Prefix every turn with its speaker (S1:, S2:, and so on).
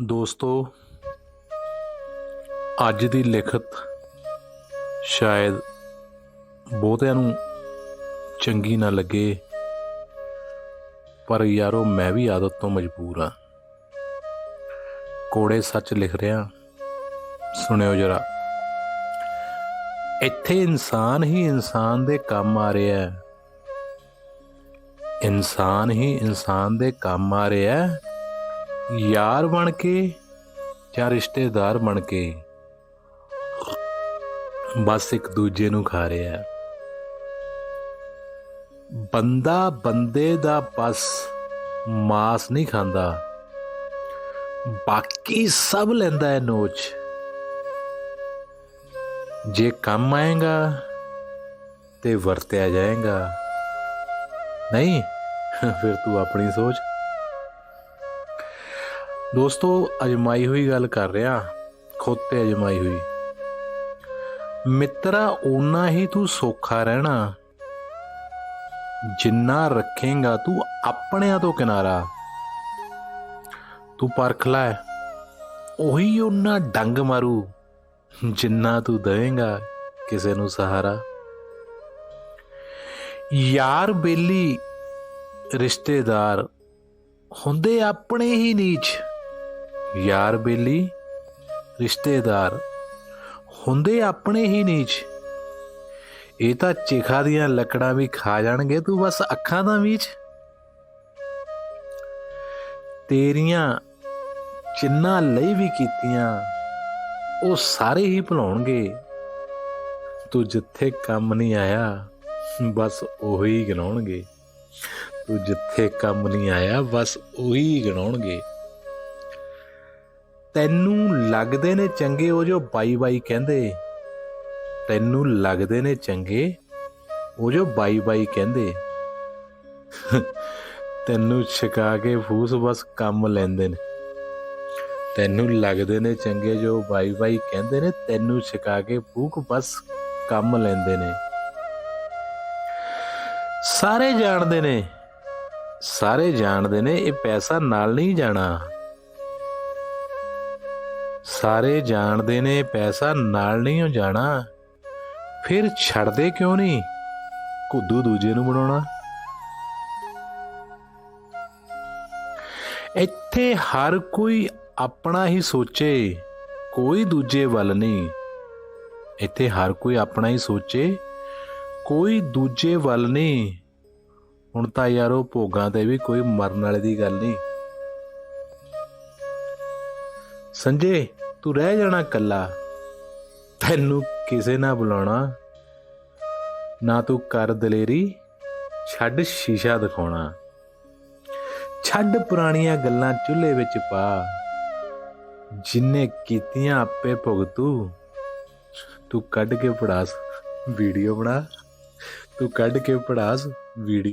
S1: ਦੋਸਤੋ, ਅੱਜ ਦੀ ਲਿਖਤ ਸ਼ਾਇਦ ਬਹੁਤਿਆਂ ਨੂੰ ਚੰਗੀ ਨਾ ਲੱਗੇ, ਪਰ ਯਾਰੋ ਮੈਂ ਵੀ ਆਦਤ ਤੋਂ ਮਜਬੂਰ ਆ ਕੋੜੇ ਸੱਚ ਲਿਖ ਰਿਹਾ, ਸੁਣਿਓ ਜਰਾ। ਇੱਥੇ ਇਨਸਾਨ ਹੀ ਇਨਸਾਨ ਦੇ ਕੰਮ ਆ ਰਿਹਾ ਹੈ। ਇਨਸਾਨ ਹੀ ਇਨਸਾਨ ਦੇ ਕੰਮ ਆ ਰਿਹਾ ਹੈ। ਯਾਰ ਬਣ ਕੇ ਜਾਂ ਰਿਸ਼ਤੇਦਾਰ ਬਣ ਕੇ ਬਸ ਇੱਕ ਦੂਜੇ ਨੂੰ ਖਾ ਰਿਹਾ ਬੰਦਾ ਬੰਦੇ ਦਾ ਬਸ ਮਾਸ ਨਹੀਂ ਖਾਂਦਾ। ਬਾਕੀ ਸਭ ਲੈਂਦਾ ਹੈ ਨੋਚ। ਜੇ ਕੰਮ ਆਏਗਾ ਤੇ ਵਰਤਿਆ ਜਾਏਗਾ। ਨਹੀਂ, ਫਿਰ ਤੂੰ ਆਪਣੀ ਸੋਚ। ਦੋਸਤੋ, ਅਜਮਾਈ ਹੋਈ ਗੱਲ ਕਰ ਰਿਹਾ। ਖੁਦ ਤੇ ਅਜਮਾਈ ਹੋਈ। ਮਿੱਤਰਾ, ਓਨਾ ਹੀ ਤੂੰ ਸੌਖਾ ਰਹਿਣਾ। ਜਿੰਨਾ ਰੱਖੇਗਾ ਤੂੰ ਆਪਣਿਆਂ ਤੋਂ ਕਿਨਾਰਾ। ਤੂੰ ਪਰਖ ਲੈ। ਉਹੀ ਉਹਨਾਂ ਡੰਗ ਮਾਰੂ, ਜਿੰਨਾ ਤੂੰ ਦੇਵੇਂਗਾ ਕਿਸੇ ਨੂੰ ਸਹਾਰਾ। ਯਾਰ ਬੇਲੀ, ਰਿਸ਼ਤੇਦਾਰ ਹੁੰਦੇ ਆਪਣੇ ਹੀ ਨੀਚ। ਯਾਰ ਬੇਲੀ, ਰਿਸ਼ਤੇਦਾਰ, ਹੁੰਦੇ ਆਪਣੇ ਹੀ ਨੀਚ। ਇਹ ਤਾਂ ਚਿਖਾ ਦੀਆਂ ਲੱਕੜਾਂ ਵੀ ਖਾ ਜਾਣਗੇ, ਤੂੰ ਬਸ ਅੱਖਾਂ ਦਾ ਮੀਚ। ਤੇਰੀਆਂ ਜਿੰਨਾ ਲਈ ਵੀ ਕੀਤੀਆਂ, ਉਹ ਸਾਰੇ ਹੀ ਭੁਲਾਉਣਗੇ। ਤੂੰ ਜਿੱਥੇ ਕੰਮ ਨਹੀਂ ਆਇਆ, ਬਸ ਉਹੀ ਗਿਣਾਉਣਗੇ। ਤੂੰ ਜਿੱਥੇ ਕੰਮ ਨਹੀਂ ਆਇਆ, ਬਸ ਉਹੀ ਗਿਣਾਉਣਗੇ। ਤੈਨੂੰ ਲੱਗਦੇ ਨੇ ਚੰਗੇ ਉਹ ਜੋ ਬਾਈ ਬਾਈ ਕਹਿੰਦੇ। ਤੈਨੂੰ ਲੱਗਦੇ ਨੇ ਚੰਗੇ ਉਹ ਜੋ ਬਾਈ ਬਾਈ ਕਹਿੰਦੇ। ਤੈਨੂੰ ਛਕਾ ਕੇ ਫੂਸ ਬਸ ਕੰਮ ਲੈਂਦੇ ਨੇ। ਤੈਨੂੰ ਲੱਗਦੇ ਨੇ ਚੰਗੇ ਜੋ ਬਾਈ ਬਾਈ ਕਹਿੰਦੇ ਨੇ, ਤੈਨੂੰ ਛਕਾ ਕੇ ਫੂਕ ਬਸ ਕੰਮ ਲੈਂਦੇ ਨੇ। ਸਾਰੇ ਜਾਣਦੇ ਨੇ, ਸਾਰੇ ਜਾਣਦੇ ਨੇ ਇਹ ਪੈਸਾ ਨਾਲ ਨਹੀਂ ਜਾਣਾ। ਸਾਰੇ ਜਾਣਦੇ ਨੇ, ਪੈਸਾ ਨਾਲ ਨਹੀਂ ਹੋ ਜਾਣਾ। ਫਿਰ ਛੱਡਦੇ ਕਿਉਂ ਨਹੀਂ? ਕੁੱਦੂ ਦੂਜੇ ਨੂੰ ਬਣਾਉਣਾ। ਇੱਥੇ ਹਰ ਕੋਈ ਆਪਣਾ ਹੀ ਸੋਚੇ, ਕੋਈ ਦੂਜੇ ਵੱਲ ਨਹੀਂ। ਇੱਥੇ ਹਰ ਕੋਈ ਆਪਣਾ ਹੀ ਸੋਚੇ, ਕੋਈ ਦੂਜੇ ਵੱਲ ਨਹੀਂ। ਹੁਣ ਤਾਂ ਯਾਰੋ ਭੋਗਾਂ ਤੇ ਵੀ ਕੋਈ ਮਰਨ ਵਾਲੇ ਦੀ ਗੱਲ ਨਹੀਂ। ਸੰਜੇ ਤੂੰ ਰਹਿ ਜਾਣਾ ਕੱਲਾ ਤੈਨੂੰ ਕਿਸੇ ਨਾ ਬੁਲਾਉਣਾ, ਨਾ ਤੂੰ ਕਰ ਦਲੇਰੀ ਛੱਡ ਸ਼ੀਸ਼ਾ ਦਿਖਾਉਣਾ। ਛੱਡ ਪੁਰਾਣੀਆਂ ਗੱਲਾਂ ਚੁੱਲ੍ਹੇ ਵਿੱਚ ਪਾ, ਜਿੰਨੇ ਕੀਤੀਆਂ ਆਪੇ ਭੁਗਤੂ। ਤੂੰ ਕੱਢ ਕੇ ਪੜਾਸ ਵੀਡੀਓ ਬਣਾ, ਤੂੰ ਕੱਢ ਕੇ ਪੜਾਸ ਵੀਡੀਓ।